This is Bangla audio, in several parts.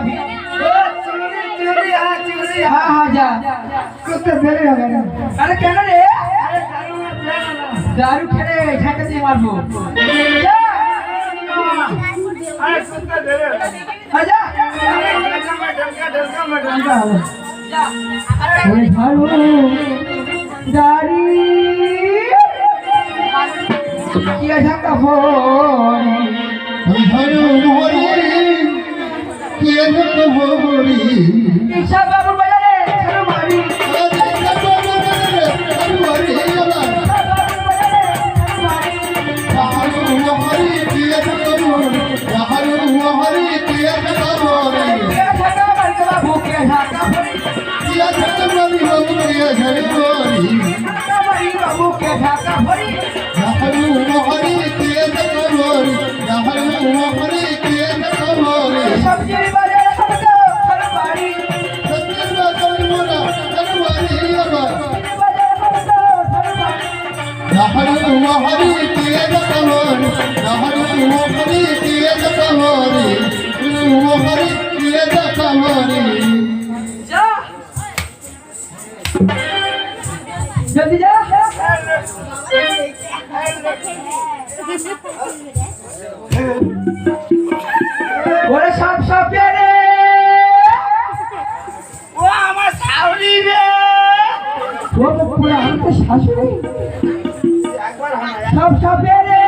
अभी चुरी चुरी हाँ चुरी हाँ हाँ जा कुत्ते देरी हो गया अरे कहना रे अरे दारू खेले झटके से मारबो अरे कुत्ते देरी हाँ जा ढलका में ढलका ढलका में ढलका जा अरे भाड़ो दारी ये झटका हो মরি ওরে সব সব রে। ও আমার শাশুড়ি রে। ও পুরো আমার শাশুড়ি একবার সব সব রে।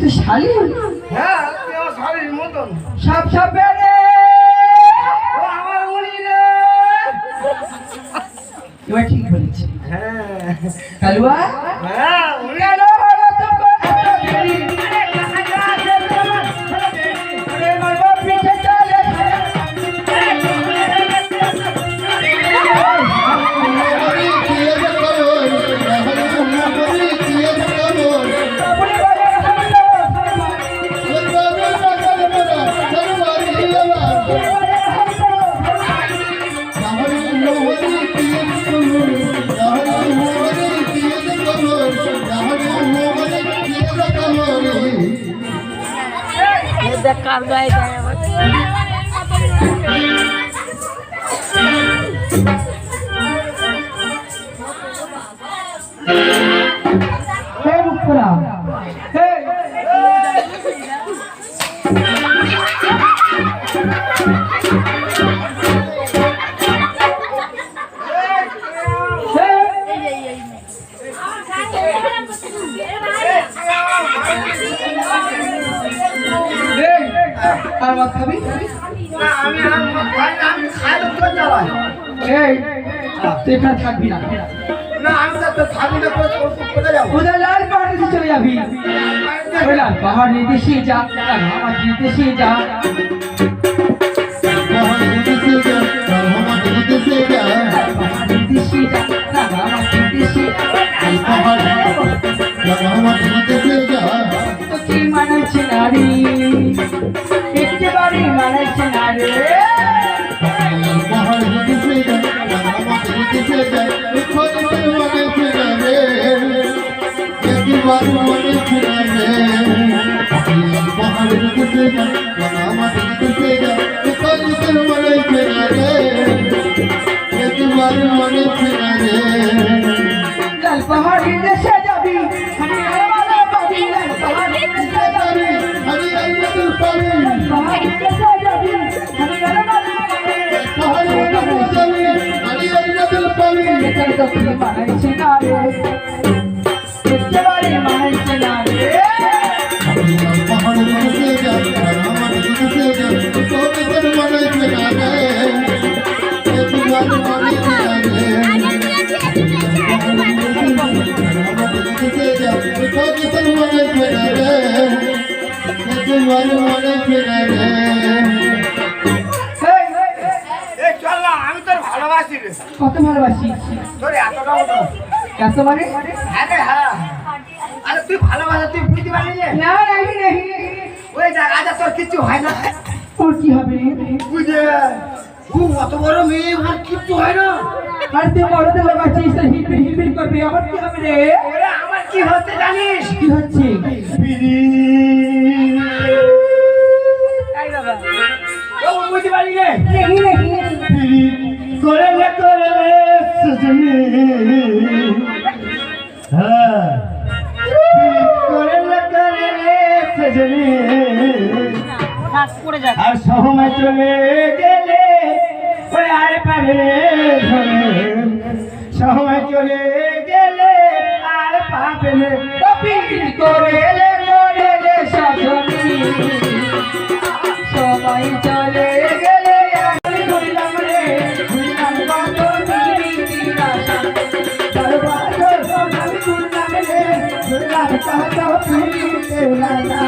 তো শালি হ্যাঁ তোমার শাড়ির মতন। সব সবে ও আমার উনি রে। এবার ঠিক বলেছি। হ্যাঁ। কালুয়া? হ্যাঁ Thank you. তুই এখানে থাকবি না। না আমি তো তোর না তোর তোর- তোর কোথায় যাব। কোথায় লাল পাহাড়ে চলে যাবি? লাল পাহাড় নির্দেশে যা আর আমার নির্দেশে যা। মানাচ্ছে না রে। একেবারে মানাচ্ছে না রে। লাল পাহাড় নির্দেশে যাবি পাহাড় পাহাড় একবার মনে ছিল রে এই, এই চল না আমি তোর ভালোবাসি রে কত ভালোবাসি তোর এতটা এত মানে হ্যাঁ হ্যাঁ আরে তুই ভালোবাসা তুই বুঝতে পারলি না নাহি নাহি ওই দেখ আজ তোর কিছু হয় না তোর কি হবে বুঝে ও অত বড় মেয়ে ওর কিচ্ছু হয় না আর তুই বড়দের হিলবিল হিলবিল করবি আমার কি হবে রে আমার কি হচ্ছে? জানিস কি হচ্ছে? ও বুঝতে পারলি রে নাহি নাহি করে লে করে লে হ্যাঁ করে লে করে লে সজনি আর সময় চলে গেলে ওরে আর পাবে সময় চলে গেলে আর পাবে করে ಸದಾ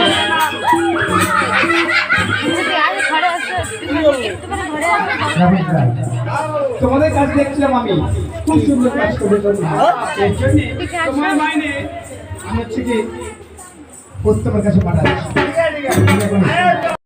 তোমাদের কাজ দেখছিলাম আমি। খুব সুন্দর কাজ করে তোমার। মাইনে আমি হচ্ছে কি প্রত্যেকের কাছে পাঠাচ্ছি।